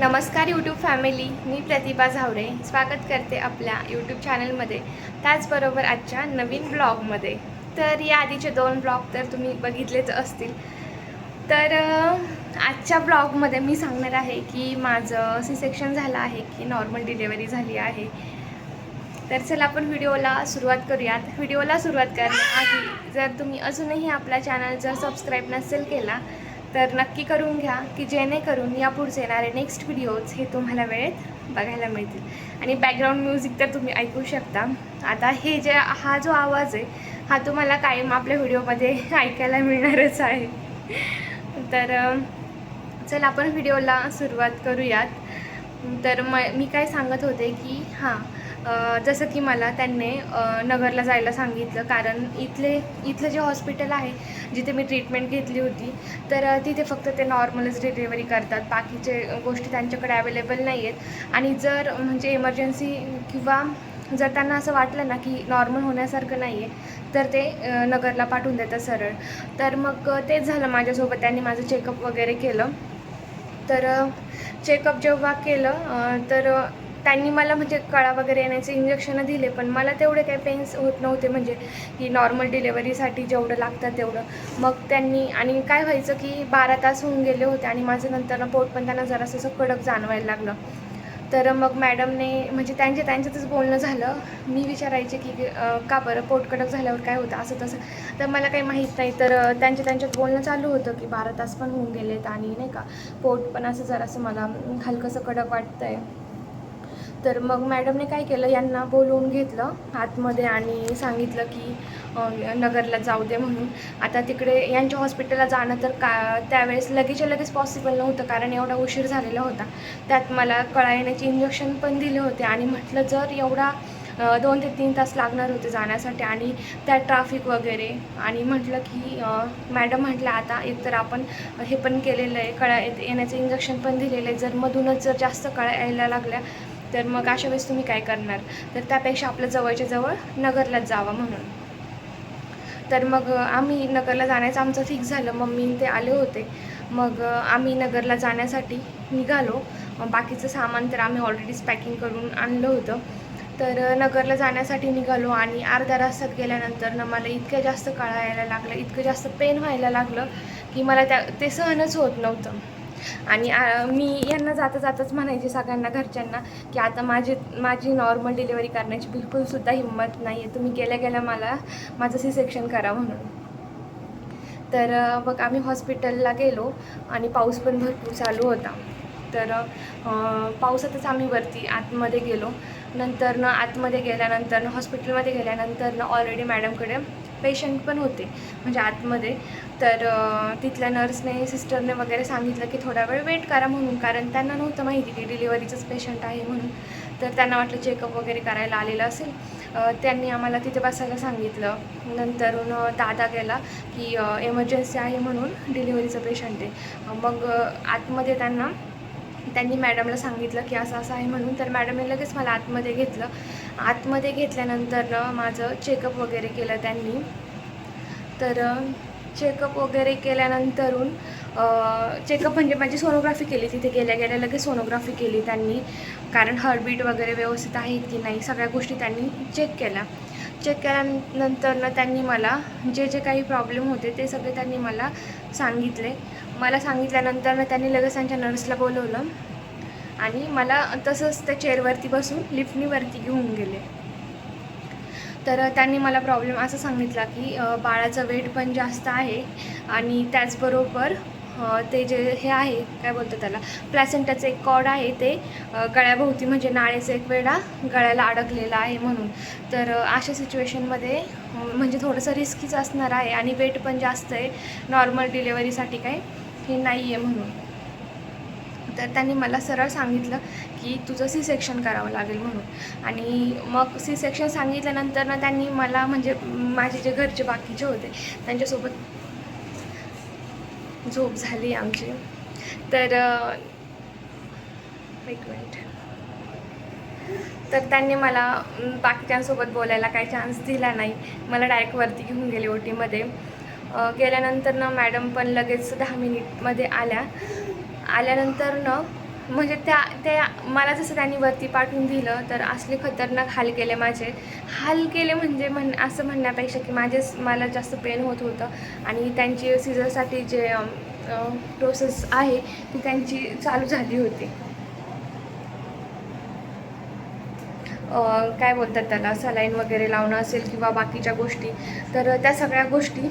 नमस्कार YouTube family मी प्रतिभा झावरे. स्वागत करते आपल्या यूट्यूब चॅनलमध्ये त्याचबरोबर आजच्या नवीन ब्लॉगमध्ये तर या आधीचे दोन ब्लॉग तर तुम्ही बघितलेच असतील. तर आजच्या ब्लॉगमध्ये मी सांगणार आहे की माझं सी सेक्शन झालं आहे की नॉर्मल डिलेवरी झाली आहे. तर चला आपण व्हिडिओला सुरुवात करूयात. व्हिडिओला सुरुवात करण्याआधी जर तुम्ही अजूनही आपला चॅनल जर सबस्क्राईब नसेल केला तर नक्की करून घ्या की जेणेकरून या पुढचे येणारे नेक्स्ट व्हिडिओज हे तुम्हाला वेळेत बघायला मिळतील. आणि बॅकग्राऊंड म्युझिक तर तुम्ही ऐकू शकता. आता हे जे हा जो आवाज आहे हा तुम्हाला कायम आपल्या व्हिडिओमध्ये ऐकायला मिळणारच आहे. तर चल आपण व्हिडिओला सुरुवात करूयात. तर म मी काय सांगत होते की हां जसं की मला त्यांनी नगरला जायला सांगितलं. कारण इथले इथलं जे हॉस्पिटल आहे जिथे मी ट्रीटमेंट घेतली होती तर तिथे फक्त ते नॉर्मलच डिलिव्हरी करतात. बाकीचे गोष्टी त्यांच्याकडे अवेलेबल नाही आहेत आणि जर म्हणजे इमर्जन्सी किंवा जर त्यांना असं वाटलं ना की नॉर्मल होण्यासारखं नाही आहे तर ते नगरला पाठवून देतात सरळ. तर मग तेच झालं माझ्यासोबत. त्यांनी माझं चेकअप वगैरे केलं. तर चेकअप जेव्हा केलं तर त्यांनी मला म्हणजे कळा वगैरे येण्याचे इंजेक्शनं दिले पण मला तेवढे काही पेन्स होत नव्हते. म्हणजे की नॉर्मल डिलेवरीसाठी जेवढं लागतं तेवढं. मग त्यांनी आणि काय व्हायचं की बारा तास होऊन गेले होते आणि माझं नंतर पोट पण त्यांना जरासं असं कडक जाणवायला लागलं. तर मग मॅडमने म्हणजे त्यांचे त्यांच्यातच बोलणं झालं. मी विचारायचे की का बरं पोट कडक झाल्यावर काय होतं? असं तसं. तर मला काही माहीत नाही. तर त्यांच्या त्यांच्यात बोलणं चालू होतं की बारा तास पण होऊन गेलेत आणि नाही का पोट पण असं जरासं मला हलकंसं कडक वाटतं आहे तर मग मॅडमने काय केलं यांना बोलवून घेतलं आतमध्ये आणि सांगितलं की नगरला जाऊ दे म्हणून. आता तिकडे यांच्या हॉस्पिटलला जाणं तर का त्यावेळेस लगेचच्या लगेच पॉसिबल नव्हतं कारण एवढा उशीर झालेला होता. त्यात मला कळा येण्याचे इंजेक्शन पण दिले होते आणि म्हटलं जर एवढा दोन ते तीन तास लागणार होते जाण्यासाठी आणि त्या ट्राफिक वगैरे आणि म्हटलं की मॅडम म्हटलं आता एकतर आपण हे पण केलेलं आहे कळा येत- येण्याचं इंजेक्शन पण दिलेलं आहे. जर मधूनच जर जास्त कळा यायला लागल्या तर मग अशा वेळेस तुम्ही काय करणार? तर त्यापेक्षा आपल्या जवळच्या जवळ नगरलाच जावं म्हणून. तर मग आम्ही नगरला जाण्याचं आमचं फिक्स झालं. मम्मी ते आले होते. मग आम्ही नगरला जाण्यासाठी निघालो. बाकीचं सामान तर आम्ही ऑलरेडीच पॅकिंग करून आणलं होतं. तर नगरला जाण्यासाठी निघालो आणि अर्ध्या रस्त्यात गेल्यानंतर ना मला इतक्या जास्त काळा यायला लागलं इतकं जास्त पेन व्हायला लागलं की मला त्या ते सहनच होत नव्हतं. आणि मी यांना जाता जाताच म्हणायचे सगळ्यांना घरच्यांना की आता माझी माझी नॉर्मल डिलिव्हरी करण्याची बिलकुलसुद्धा हिंमत नाही आहे तुम्ही गेल्या गेल्या मला माझं सी सेक्शन करा म्हणून. तर मग आम्ही हॉस्पिटलला गेलो आणि पाऊस पण भरपूर चालू होता. तर पावसातच आम्ही वरती आतमध्ये गेलो. नंतर न आतमध्ये गेल्यानंतर हॉस्पिटलमध्ये गेल्यानंतर ना ऑलरेडी मॅडमकडे पेशंट पण होते. म्हणजे आतमध्ये. तर तिथल्या नर्सने सिस्टरने वगैरे सांगितलं की थोडा वेळ वेट करा म्हणून कारण त्यांना नव्हतं माहिती की डिलिव्हरीचंच पेशंट आहे म्हणून. तर त्यांना वाटलं चेकअप वगैरे करायला आलेलं असेल. त्यांनी आम्हाला तिथे बसायला सांगितलं. नंतरून दादा गेला की एमर्जन्सी आहे म्हणून डिलिव्हरीचं पेशंट आहे. मग आतमध्ये त्यांना त्यांनी मॅडमला सांगितलं की असं असं आहे म्हणून तर मॅडमने लगेच मला आतमध्ये घेतलं. आतमध्ये घेतल्यानंतर माझं चेकअप वगैरे केलं त्यांनी. तर चेकअप वगैरे केल्यानंतरून चेकअप म्हणजे माझी सोनोग्राफी केली तिथे गेल्या गेल्या लगेच सोनोग्राफी केली त्यांनी. कारण हर्टबीट वगैरे व्यवस्थित आहे की नाही सगळ्या गोष्टी त्यांनी चेक केल्या. चेक केल्यानंतर ना त्यांनी मला जे जे काही प्रॉब्लेम होते ते सगळे त्यांनी मला सांगितले. मला सांगितल्यानंतर ना त्यांनी लगेच त्यांच्या नर्सला बोलवलं. आणि मला तसंच त्या चेअरवरती बसून लिफ्टनीवरती घेऊन गेले. तर त्यांनी मला प्रॉब्लेम असा सांगितला की बाळाचं वेट पण जास्त आहे आणि त्याचबरोबर ते जे हे आहे काय बोलतात त्याला प्लॅसेंटाचं एक कॉड आहे ते गळ्याभोवती म्हणजे नाळेचा एक वेळा गळ्याला अडकलेला आहे म्हणून. तर अशा सिच्युएशनमध्ये म्हणजे थोडंसं रिस्कीच असणार आहे आणि वेट पण जास्त आहे. नॉर्मल डिलेवरीसाठी काही हे नाही आहे म्हणून. तर त्यांनी मला सरळ सांगितलं की तुझं सी सेक्शन करावं लागेल म्हणून. आणि मग सी सेक्शन सांगितल्यानंतर ना त्यांनी मला म्हणजे माझे जे घरचे बाकीचे होते त्यांच्यासोबत झोप झाली आमची. तर एक मिनिट. तर त्यांनी मला बाकीच्यांसोबत बोलायला काही चान्स दिला नाही. मला डायरेक्ट वरती घेऊन गेले ओटीमध्ये गेल्यानंतर ना मॅडम पण लगेच दहा मिनिटमध्ये आल्या. आल्यानंतर न म्हणजे त्या त्या मला जसं त्यांनी वरती पाठवून दिलं तर असले खतरनाक हाल केले माझे. हाल केले म्हणजे म्हण असं म्हणण्यापेक्षा की माझे मला जास्त पेन होत होतं. आणि त्यांची सिझरसाठी जे प्रोसेस आहे ती त्यांची चालू झाली होती. काय बोलतात त्याला सलाईन वगैरे लावणं असेल किंवा बाकीच्या गोष्टी तर त्या सगळ्या गोष्टी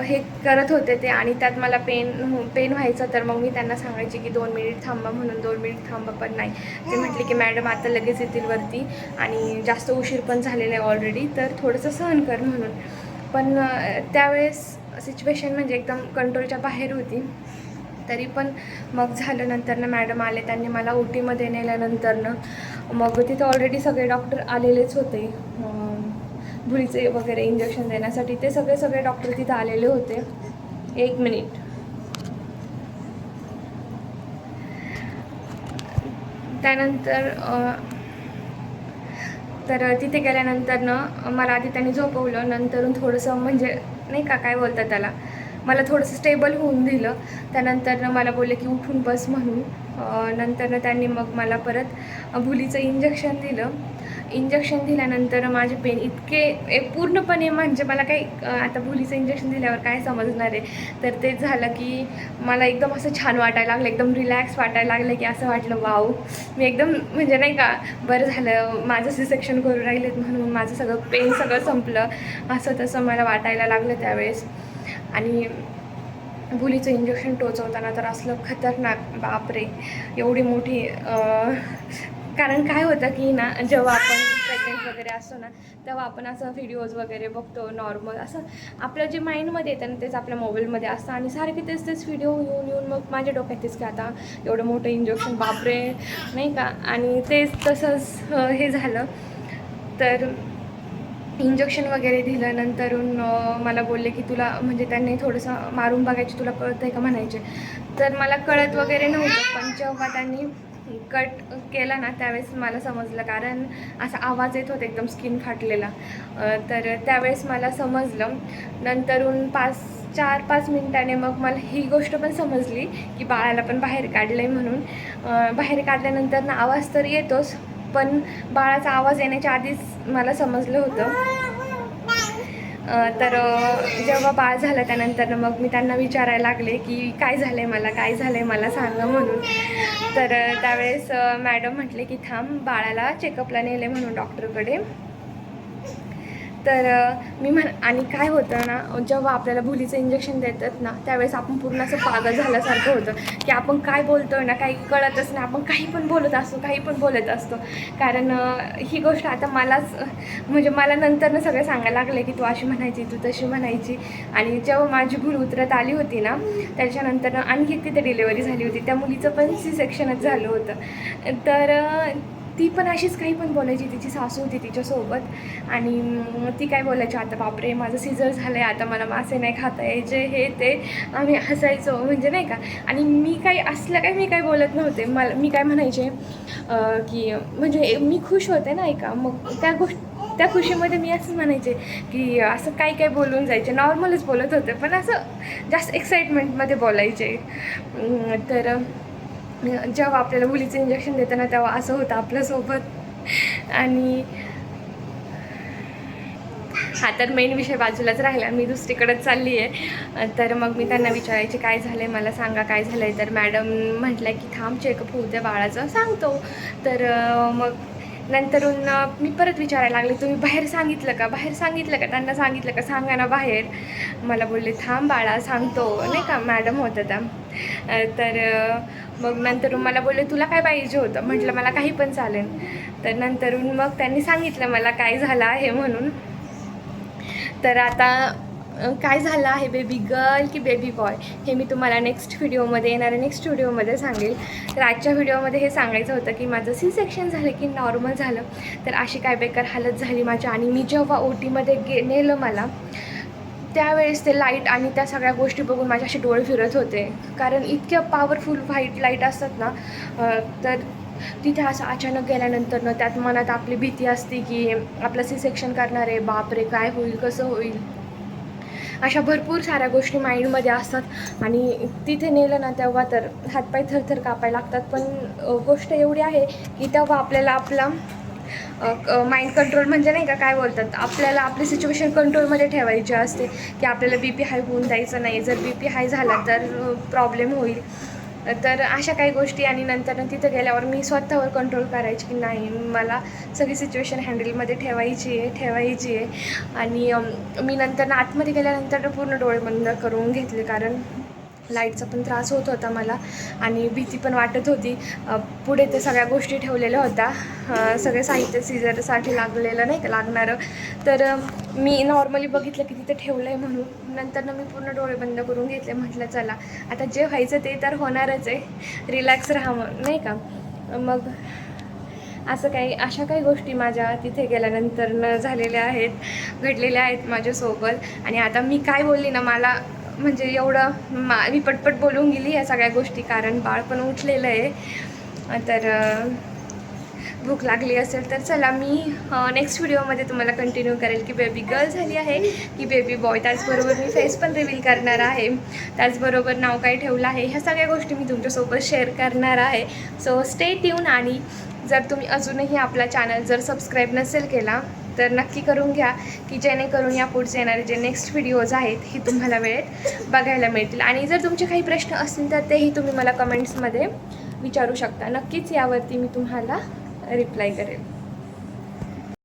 हे करत होते ते आणि त्यात मला पेन पेन व्हायचं तर मग मी त्यांना सांगायचे की दोन मिनिट थांबा म्हणून दोन मिनिट थांबा पण नाही. ते म्हटले की मॅडम आता लगेच येतील वरती आणि जास्त उशीर पण झालेला आहे ऑलरेडी तर थोडंसं सहन कर म्हणून. पण त्यावेळेस सिच्युएशन म्हणजे एकदम कंट्रोलच्या बाहेर होती. तरी पण मग झालं नंतरनं मॅडम आले त्यांनी मला ओ टीमध्ये नेल्यानंतरनं मग तिथं ऑलरेडी सगळे डॉक्टर आलेलेच होते. अं, वगैरे इंजेक्शन देण्यासाठी ते सगळे सगळे डॉक्टर तिथं आलेले होते. एक मिनिट त्यानंतर तर तिथे गेल्यानंतरनं मला आधी त्यांनी झोपवलं. नंतरून थोडंसं म्हणजे नाही का काय बोलतात त्याला? मला थोडंसं स्टेबल होऊन दिलं. त्यानंतरनं मला बोलले की उठून बस म्हणून. नंतरनं त्यांनी मग मला परत भुलीचं इंजेक्शन दिलं. इंजेक्शन दिल्यानंतर माझे पेन इतके ए, पूर्णपणे म्हणजे मला काही आता भुलीचं इंजेक्शन दिल्यावर काय समजणार आहे? तर ते झालं की मला एकदम असं छान वाटायला लागलं एकदम रिलॅक्स वाटायला लागलं की असं वाटलं वाव. मी एकदम म्हणजे नाही का बरं झालं माझं सिसेक्शन करून राहिलेत म्हणून माझं सगळं पेन सगळं संपलं. असं तसं मला वाटायला लागलं त्यावेळेस. आणि बुलीचं इंजेक्शन टोचवताना तर असलं खतरनाक बापरे एवढी मोठी कारण काय होतं की ना जेव्हा आपण प्रेग्नेंट वगैरे असतो ना तेव्हा आपण असं व्हिडिओज वगैरे बघतो नॉर्मल असं आपलं जे माइंडमध्ये येतं ना तेच आपल्या मोबाईलमध्ये असतं. आणि सारखे तेच तेच व्हिडिओ येऊन येऊन मग माझ्या डोक्यात तेच की आता एवढं मोठं इंजेक्शन बापरे नाही का? आणि तेच तसंच हे झालं. तर इंजेक्शन वगैरे दिलं मला बोलले की तुला म्हणजे त्यांनी थोडंसं मारून बघायचे तुला कळत आहे का म्हणायचे. तर मला कळत वगैरे नव्हतं पण जेव्हा त्यांनी कट केला ना त्यावेळेस मला समजलं कारण असा आवाज येत होता एकदम स्किन फाटलेला. तर त्यावेळेस मला समजलं. नंतरून पाच चार पाच मिनिटाने मग मला ही गोष्ट पण समजली की बाळाला पण बाहेर काढलं आहे म्हणून बाहेर काढल्यानंतर ना आवाज तर येतोच पण बाळाचा आवाज येण्याच्या आधीच मला समजलं होतं. तर जेव्हा बाळ झालं त्यानंतर मग मी त्यांना विचारायला लागले की काय झालं आहे मला काय झालं आहे मला सांगा म्हणून. तर त्यावेळेस मॅडम म्हटले की थांब बाळाला चेकअपला नेले म्हणून डॉक्टरकडे तर मी म्हण आणि काय होतं ना जेव्हा आपल्याला भुलीचं इंजेक्शन देतात ना त्यावेळेस आपण पूर्ण असं पागल झाल्यासारखं होतं. की आपण काय बोलतो ना काही कळतच नाही. आपण काही पण बोलत असतो काही पण बोलत असतो. कारण ही गोष्ट आता मलाच म्हणजे मला नंतरनं सगळं सांगायला लागलं की तू अशी म्हणायची तू तशी म्हणायची. आणि जेव्हा माझी भूल उतरत आली होती ना त्याच्यानंतर आणखी तिथे डिलेवरी झाली होती. त्या मुलीचं पण सी सेक्शनच झालं होतं. तर ती पण अशीच काही पण बोलायची तिची सासू होती तिच्यासोबत. आणि ती काय बोलायची आता बापरे माझं सिझर झालं आहे आता मला मासे नाही खाता यायचे हे ते आम्ही हसायचो म्हणजे नाही का? आणि मी काही असलं काय मी काय बोलत नव्हते. मला मी काय म्हणायचे की म्हणजे मी खुश होते ना ऐका मग त्या गोष्ट त्या खुशीमध्ये मी असं म्हणायचे की असं काही काही बोलून जायचे. नॉर्मलच बोलत होते पण असं जास्त एक्साइटमेंटमध्ये बोलायचे. तर जेव्हा आपल्याला मुलीचं इंजेक्शन देतं ना तेव्हा असं होतं आपल्यासोबत. आणि हा तर मेन विषय बाजूलाच राहिला. मी दुसरीकडेच चालली आहे तर मग मी त्यांना विचारायचे काय झालं आहे मला सांगा काय झालं आहे तर मॅडम म्हटलं की थांब चेकअप होऊ द्या बाळाचं. सांगतो. तर मग नंतरून मी परत विचारायला लागले तुम्ही बाहेर सांगितलं का? बाहेर सांगितलं का? त्यांना सांगितलं का? सांगा ना बाहेर. मला बोलले थांब बाळा सांगतो. नाही का? मॅडम होतं त्या. तर मग नंतरून मला बोलले तुला काय पाहिजे होतं? म्हटलं मला काही पण चालेल. तर नंतरून मग त्यांनी सांगितलं मला काय झालं आहे म्हणून. तर आता काय झालं आहे बेबी गर्ल की बेबी बॉय हे मी तुम्हाला नेक्स्ट व्हिडिओमध्ये येणाऱ्या नेक्स्ट व्हिडिओमध्ये सांगेल. तर आजच्या व्हिडिओमध्ये हे सांगायचं होतं की माझं सी सेक्शन झालं की नॉर्मल झालं. तर अशी काय बेकार हालत झाली माझी आणि मी जेव्हा ओ टीमध्ये गे नेलं मला त्यावेळेस ते लाइट आणि त्या सगळ्या गोष्टी बघून माझे असे डोळे फिरत होते. कारण इतक्या पॉवरफुल व्हाईट लाइट असतात ना तर तिथे असं अचानक गेल्यानंतर ना त्यात मनात आपली भीती असते की आपलं सी सेक्शन करणार आहे बापरे काय होईल कसं होईल? अशा भरपूर साऱ्या गोष्टी माइंडमध्ये असतात. आणि तिथे नेलं ना तेव्हा तर हातपाय थरथर कापायला लागतात. पण गोष्ट एवढी आहे की तेव्हा आपल्याला आपला माइंड कंट्रोल म्हणजे नाही का काय बोलतात? आपल्याला आपली सिच्युएशन कंट्रोलमध्ये ठेवायची असते. की आपल्याला बी पी हाय होऊन द्यायचं नाही. जर बी पी हाय झाला तर प्रॉब्लेम होईल. तर अशा काही गोष्टी आणि नंतर तिथं गेल्यावर मी स्वतःवर कंट्रोल करायची की नाही मला सगळी सिच्युएशन हँडलमध्ये ठेवायची आहे ठेवायची आहे. आणि मी नंतर आतमध्ये गेल्यानंतर पूर्ण डोळे बंद करून घेतले. कारण लाईटचा पण त्रास होत होता मला आणि भीती पण वाटत होती. पुढे ते सगळ्या गोष्टी ठेवलेल्या होत्या. सगळे साहित्य सीझरसाठी लागलेलं नाही का लागणारं. तर मी नॉर्मली बघितलं की तिथे ठेवलं आहे म्हणून. नंतर मी पूर्ण डोळे बंद करून घेतले म्हटलं चला आता जे व्हायचं ते तर होणारच आहे. रिलॅक्स राहा नाही का? मग असं काही अशा काही गोष्टी माझ्या तिथे गेल्यानंतर न झालेल्या आहेत घडलेल्या आहेत माझ्यासोबत. आणि आता मी काय बोलली ना मला म्हणजे एवढं मा मी पटपट बोलून गेली या सगळ्या गोष्टी कारण बाळ पण उठलेलं आहे. तर भूक लागली असेल तर चला मी नेक्स्ट व्हिडिओमध्ये तुम्हाला कंटिन्यू करेल की बेबी गर्ल झाली आहे की बेबी बॉय त्याचबरोबर मी फेस पण रिव्हील करणार आहे. त्याचबरोबर नाव काय ठेवलं आहे ह्या सगळ्या गोष्टी मी तुमच्यासोबत शेअर करणार आहे. सो स्टे ट्यून आणि जर तुम्ही अजूनही आपला चॅनल जर सबस्क्राईब नसेल केला तर नक्की करून घ्या की जेणेकरून या पुढचे येणारे जे नेक्स्ट व्हिडिओज आहेत हे तुम्हाला वेळेत बघायला मिळतील. आणि जर तुमचे काही प्रश्न असतील तर तेही तुम्ही मला कमेंट्समध्ये विचारू शकता. नक्कीच यावरती मी तुम्हाला रिप्लाय करेल